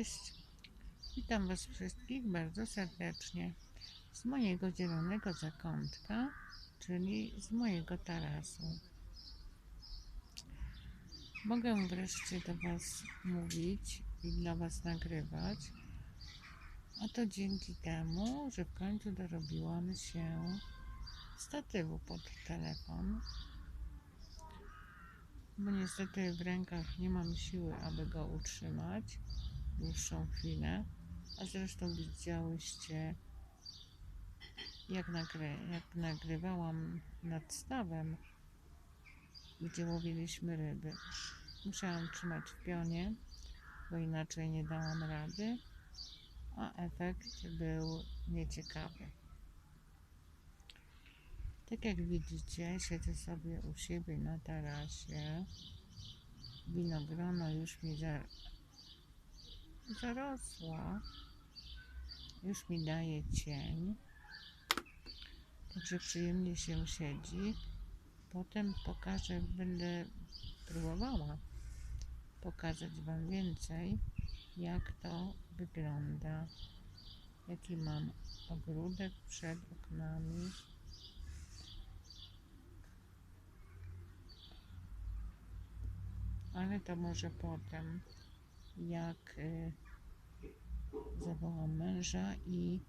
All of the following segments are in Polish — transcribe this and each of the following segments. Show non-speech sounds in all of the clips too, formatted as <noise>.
Cześć, witam Was wszystkich bardzo serdecznie z mojego zielonego zakątka, czyli z mojego tarasu. Mogę wreszcie do Was mówić i dla Was nagrywać, a to dzięki temu, że w końcu dorobiłam się statywu pod telefon, bo niestety w rękach nie mam siły, aby go utrzymać dłuższą chwilę. A zresztą widziałyście, jak, nagry jak nagrywałam nad stawem, gdzie łowiliśmy ryby. Musiałam trzymać w pionie, bo inaczej nie dałam rady, a efekt był nieciekawy. Tak jak widzicie, siedzę sobie u siebie na tarasie. Winogrono już mi za, zarosło. Już mi daje cień. Także przyjemnie się siedzi. Potem pokażę, będę próbowała pokazać Wam więcej, jak to wygląda. Jaki mam ogródek przed oknami. ale to może potem, jak y, zawołam męża i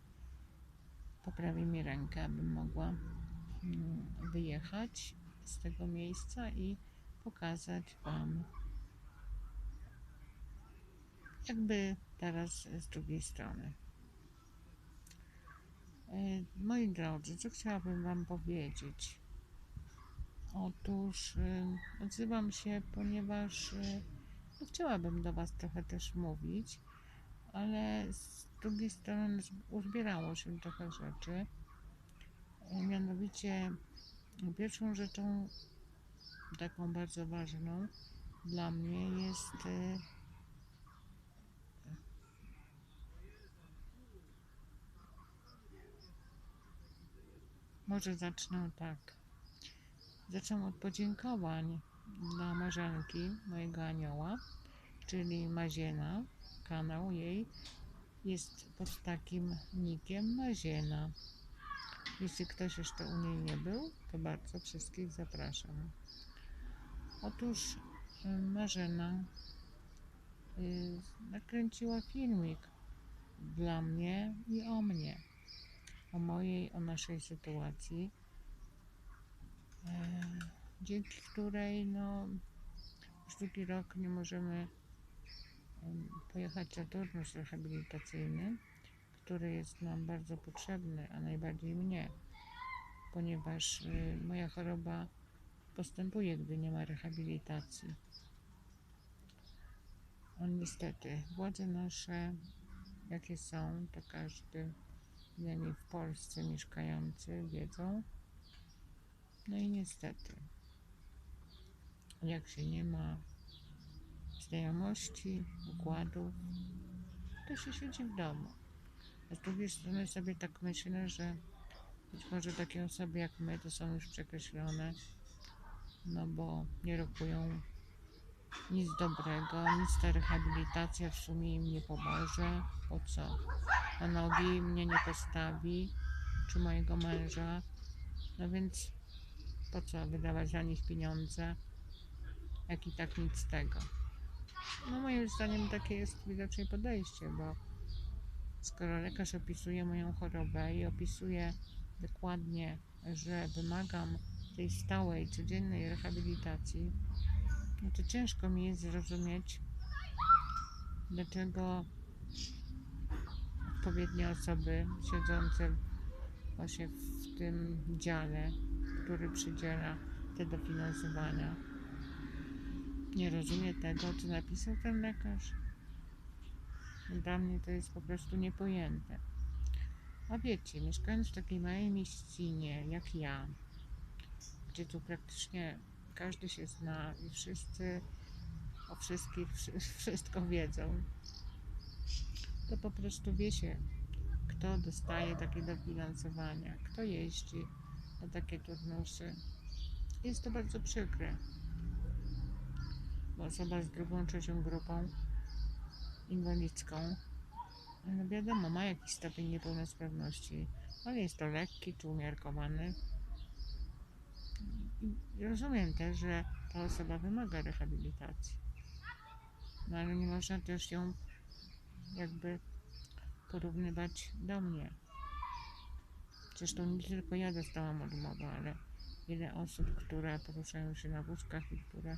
poprawi mi rękę, abym mogła mm, wyjechać z tego miejsca i pokazać Wam jakby teraz z drugiej strony. Y, Moi drodzy, co chciałabym Wam powiedzieć? Otóż y, odzywam się, ponieważ chciałabym do Was trochę też mówić, ale z drugiej strony z- uzbierało się trochę rzeczy. Y, Mianowicie pierwszą rzeczą, taką bardzo ważną dla mnie jest y, może zacznę tak. Zacznę od podziękowań dla Marzenki, mojego anioła, czyli Maziena. Kanał jej jest pod takim nikiem Maziena. Jeśli ktoś jeszcze u niej nie był, to bardzo wszystkich zapraszam. Otóż y, Marzena y, nakręciła filmik dla mnie i o mnie, o mojej, o naszej sytuacji e, dzięki której no, już drugi rok nie możemy em, pojechać na turnus rehabilitacyjny, który jest nam bardzo potrzebny, a najbardziej mnie, ponieważ y, moja choroba postępuje, gdy nie ma rehabilitacji. No niestety, władze nasze, jakie są, to każdy przynajmniej w Polsce mieszkający wiedzą, no i niestety, jak się nie ma znajomości, układów, to się siedzi w domu. A z drugiej strony sobie tak myślę, że być może takie osoby jak my to są już przekreślone, no bo nie rokują nic dobrego, nic ta rehabilitacja w sumie im nie pomoże. Po co? Na nogi mnie nie postawi, czy mojego męża. No więc po co wydawać za nich pieniądze, jak i tak nic z tego. No moim zdaniem takie jest widocznie podejście, bo skoro lekarz opisuje moją chorobę i opisuje dokładnie, że wymagam tej stałej, codziennej rehabilitacji, no to ciężko mi jest zrozumieć, dlaczego odpowiednie osoby siedzące właśnie w tym dziale, który przydziela te dofinansowania, nie rozumie tego, co napisał ten lekarz. Dla mnie to jest po prostu niepojęte. A wiecie, mieszkając w takiej małej mieścinie jak ja, gdzie tu praktycznie każdy się zna i wszyscy o wszystkich wszy- wszystko wiedzą, to po prostu wie się, kto dostaje takie dofinansowania, kto jeździ na takie turnusy. Jest to bardzo przykre, osoba z drugą, trzecią grupą inwalidzką. No wiadomo, ma jakiś stopień niepełnosprawności, ale jest to lekki czy umiarkowany. I rozumiem też, że ta osoba wymaga rehabilitacji. No ale nie można też ją jakby porównywać do mnie. Zresztą nie tylko ja dostałam odmowę, ale wiele osób, które poruszają się na wózkach i które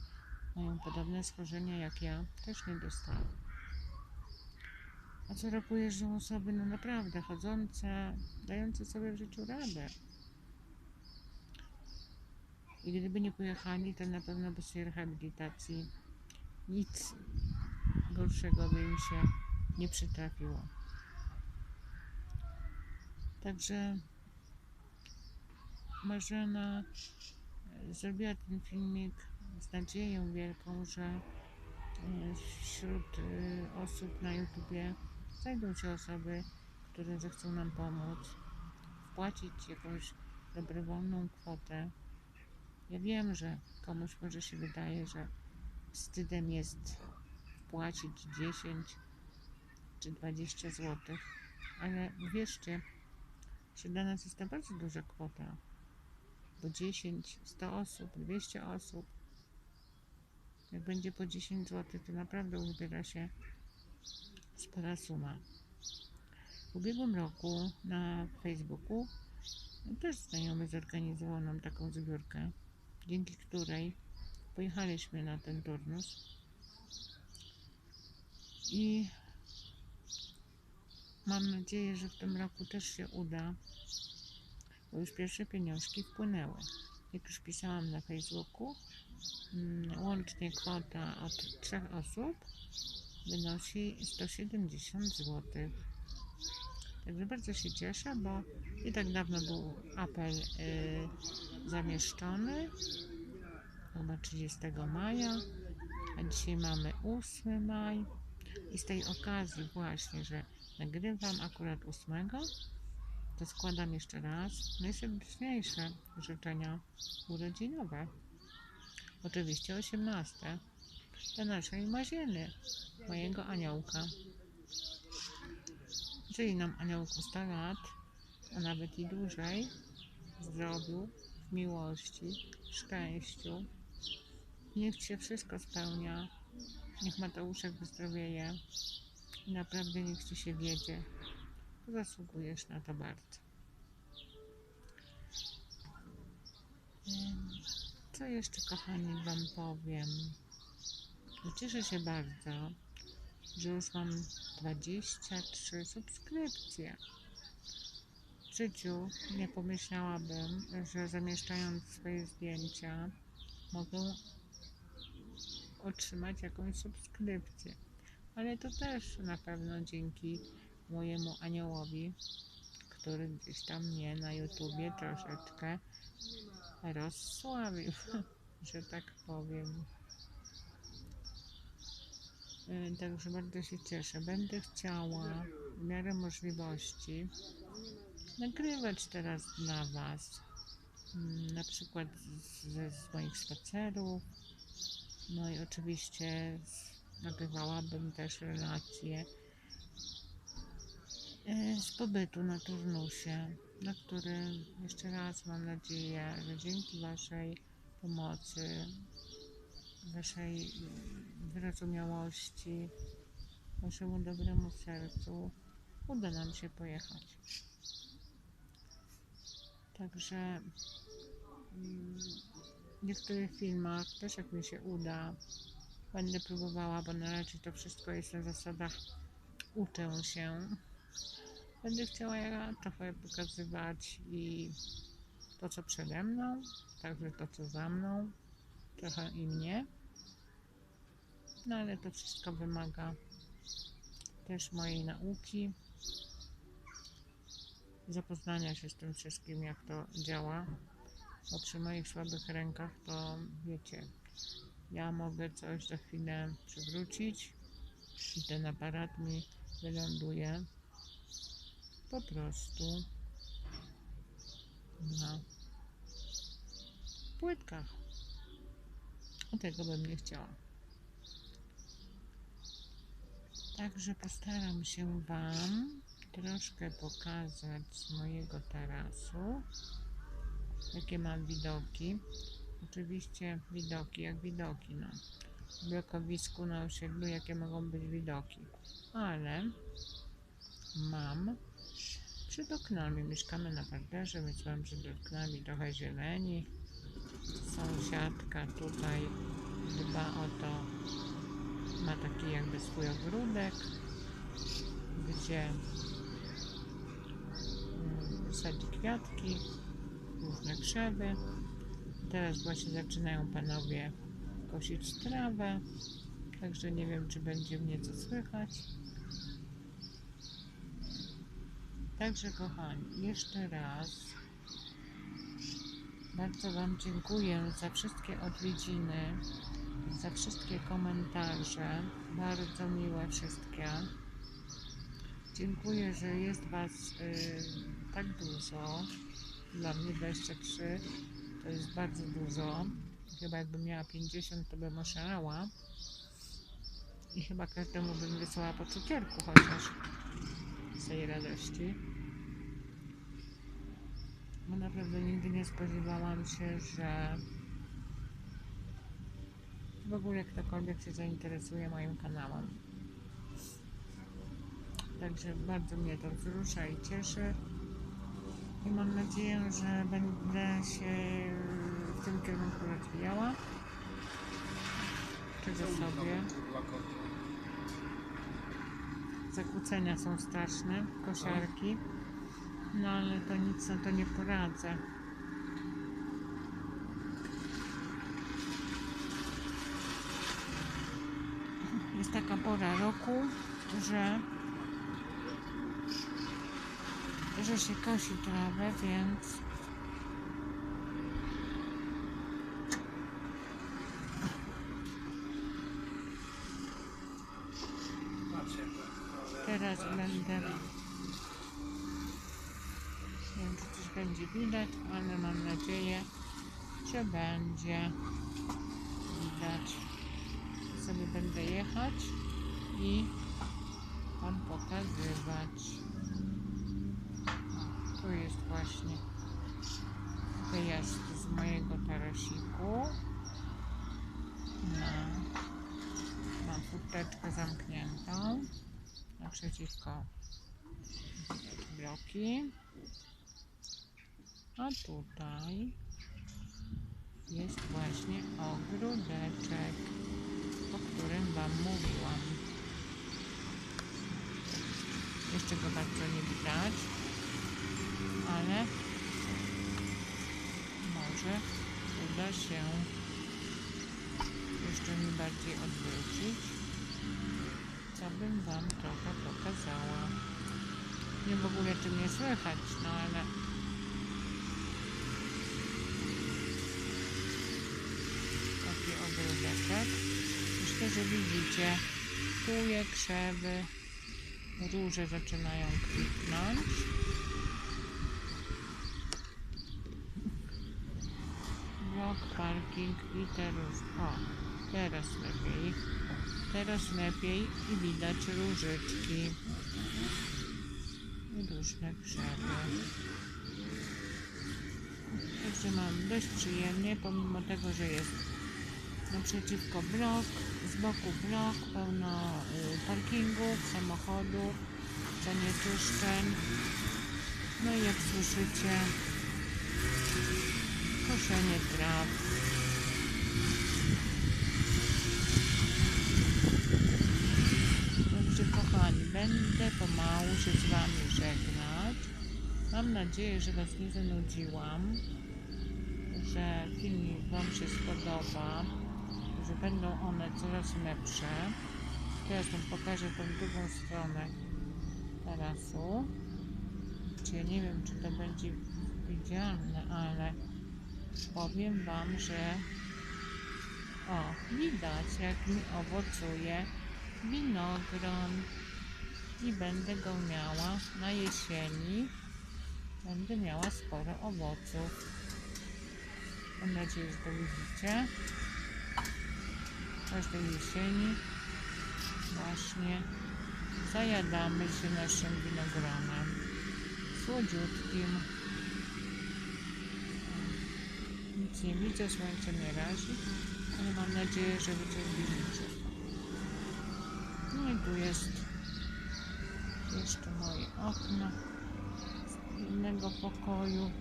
mają podobne schorzenia jak ja, też nie dostały. A co roku jeżdżą osoby, no naprawdę, chodzące, dające sobie w życiu radę. I gdyby nie pojechali, to na pewno bez tej rehabilitacji nic gorszego by im się nie przytrafiło. Także Marzena e, zrobiła ten filmik z nadzieją wielką, że e, wśród e, osób na YouTubie znajdą się osoby, które zechcą nam pomóc, wpłacić jakąś dobrowolną kwotę. Ja wiem, że komuś może się wydaje, że wstydem jest wpłacić 10 czy 20 zł, ale wierzcie, że dla nas jest to bardzo duża kwota. Bo 10, 100 osób, 200 osób, jak będzie po 10 zł, to naprawdę uzbiera się spora suma. W ubiegłym roku na Facebooku też znajomy zorganizował nam taką zbiórkę, dzięki której pojechaliśmy na ten turnus i mam nadzieję, że w tym roku też się uda, bo już pierwsze pieniążki wpłynęły. Jak już pisałam na Facebooku, łącznie kwota od trzech osób wynosi 170 zł. Także bardzo się cieszę, bo i tak dawno był apel y, zamieszczony, chyba 30 maja, a dzisiaj mamy 8 maj. I z tej okazji właśnie, że nagrywam akurat 8, to składam jeszcze raz najserdeczniejsze życzenia urodzinowe. Oczywiście 18 do naszej Mazieny, mojego aniołka. Żyj nam aniołku 100 lat, a nawet i dłużej, w zdrowiu, w miłości, w szczęściu. Niech się wszystko spełnia, niech Mateuszek wyzdrowieje i naprawdę niech Ci się wiedzie. Zasługujesz na to bardzo. Co jeszcze, kochani, Wam powiem? Cieszę się bardzo, że już mam 23 subskrypcje. W życiu nie pomyślałabym, że zamieszczając swoje zdjęcia mogę otrzymać jakąś subskrypcję. Ale to też na pewno dzięki mojemu aniołowi, który gdzieś tam mnie na YouTubie troszeczkę rozsławił, <laughs> że tak powiem. E, Także bardzo się cieszę. Będę chciała w miarę możliwości nagrywać teraz dla Was. Mm, Na przykład ze, z moich spacerów. No i oczywiście nagrywałabym też relacje e, z pobytu na turnusie, na którym jeszcze raz mam nadzieję, że dzięki Waszej pomocy, Waszej wyrozumiałości, Waszemu dobremu sercu uda nam się pojechać. Także mm, w niektórych filmach też jak mi się uda, będę próbowała, bo na razie to wszystko jest na zasadach uczę się. Będę chciała trochę pokazywać i to, co przede mną, także to, co za mną, trochę i mnie. No ale to wszystko wymaga też mojej nauki, zapoznania się z tym wszystkim, jak to działa, bo przy moich słabych rękach to wiecie, ja mogę coś za chwilę przywrócić i ten aparat mi wyląduje po prostu na płytkach. A tego bym nie chciała. Także postaram się Wam troszkę pokazać z mojego tarasu, jakie mam widoki. Oczywiście widoki jak widoki, no. W blokowisku na osiedlu, jakie mogą być widoki. Ale mam przed oknami, mieszkamy na parterze, więc mam przed oknami trochę zieleni. Sąsiadka tutaj dba o to, ma taki jakby swój ogródek, gdzie mm, sadzi kwiatki, różne krzewy. Teraz właśnie zaczynają panowie kosić trawę, także nie wiem, czy będzie mnie co słychać. Także kochani, jeszcze raz bardzo Wam dziękuję za wszystkie odwiedziny, za wszystkie komentarze, bardzo miłe wszystkie. Dziękuję, że jest Was y, tak dużo. Dla mnie 23 to jest bardzo dużo. Chyba jakbym miała 50, to bym oszalała. I chyba każdemu bym wysłała po cukierku chociaż z tej radości. Bo naprawdę nigdy nie spodziewałam się, że w ogóle ktokolwiek się zainteresuje moim kanałem. Także bardzo mnie to wzrusza i cieszy. I mam nadzieję, że będę się w tym kierunku rozwijała. Czego sobie. Zakłócenia są straszne, kosiarki. No ale to nic na to nie poradzę. Jest taka pora roku, że że się kosi trawę, więc teraz będę nie wiem, czy coś będzie widać, ale mam nadzieję, że będzie widać. Sobie będę jechać i Wam pokazywać. Tu jest właśnie wyjazd z mojego tarasiku. Na, mam furteczkę zamkniętą naprzeciwko bloki. A tutaj jest właśnie ogródeczek, o którym Wam mówiłam. Jeszcze go bardzo nie widać, ale może uda się jeszcze mi bardziej odwrócić, co bym Wam trochę pokazała. Nie w ogóle czy mnie słychać, no ale taki ogródeczek. Myślę, że widzicie, tuje krzewy, róże zaczynają kwitnąć. Blok, parking i teraz, o, teraz lepiej. Teraz lepiej i widać różyczki i różne krzewy. Także mam dość przyjemnie, pomimo tego, że jest naprzeciwko blok, z boku blok, pełno y, parkingów, samochodów, zanieczyszczeń. No i jak słyszycie, koszenie traw. Także kochani, będę pomału się z Wami żegnać. Mam nadzieję, że Was nie zanudziłam, że filmik Wam się spodoba, że będą one coraz lepsze. Teraz Wam pokażę tą drugą stronę tarasu, gdzie nie wiem, czy to będzie widzialne, ale powiem Wam, że o, widać jak mi owocuje winogron i będę go miała na jesieni. Będę miała sporo owoców. Mam nadzieję, że to widzicie. Każdej jesieni właśnie zajadamy się naszym winogronem słodziutkim. Nic nie widzę, słońce nie razi, ale mam nadzieję, że wy coś widzicie. No i tu jest jeszcze moje okno z innego pokoju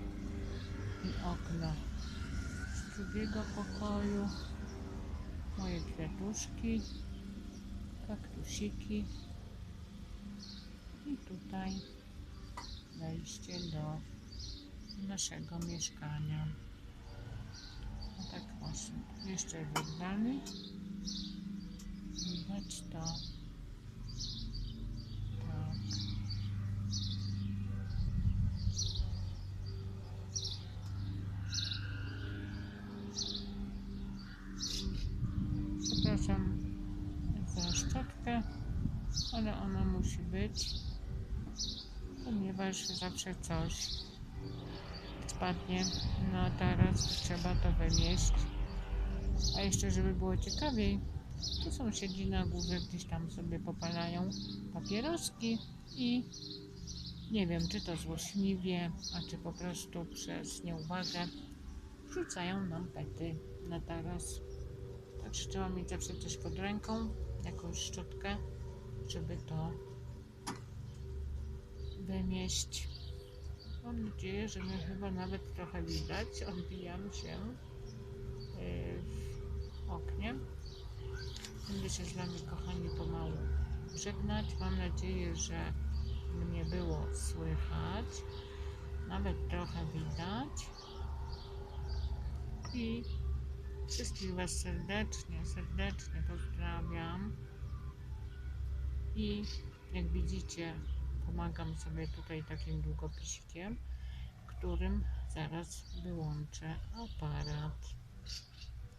i okno z drugiego pokoju. Moje kwiatuszki, kaktusiki i tutaj wejście do naszego mieszkania. No tak właśnie. Jeszcze w widać to. Tak. Przepraszam za szczotkę, ale ona musi być, ponieważ zawsze coś spadnie. No teraz trzeba to wymieść. A jeszcze, żeby było ciekawiej, to sąsiedzi na górze gdzieś tam sobie popalają papieroski i nie wiem, czy to złośliwie, a czy po prostu przez nieuwagę wrzucają nam pety na taras. Tak trzeba mieć zawsze coś pod ręką, jakąś szczotkę, żeby to wymieść. Mam nadzieję, że mnie chyba nawet trochę widać. Odbijam się yy, w oknie. Będę się z Wami, kochani, pomału żegnać. Mam nadzieję, że mnie było słychać. Nawet trochę widać. I wszystkich Was serdecznie, serdecznie pozdrawiam. I jak widzicie, pomagam sobie tutaj takim długopisikiem, którym zaraz wyłączę aparat.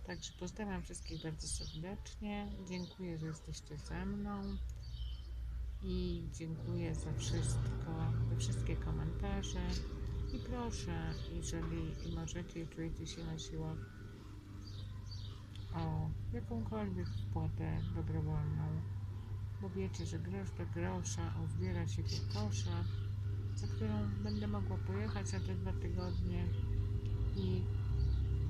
Także pozdrawiam wszystkich bardzo serdecznie. Dziękuję, że jesteście ze mną. I dziękuję za wszystko, za wszystkie komentarze. I proszę, jeżeli możecie i czujecie się na siłach o jakąkolwiek wpłatę dobrowolną, bo wiecie, że grosz do grosza uzbiera się kokosza, za którą będę mogła pojechać na te dwa tygodnie i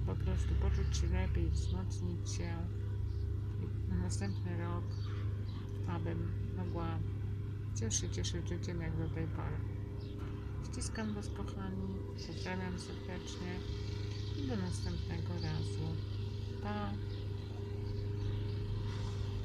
po prostu poczuć się lepiej, wzmocnić się na następny rok, abym mogła cieszyć się życiem jak do tej pory. Ściskam Was kochani, pozdrawiam serdecznie i do następnego razu. Pa!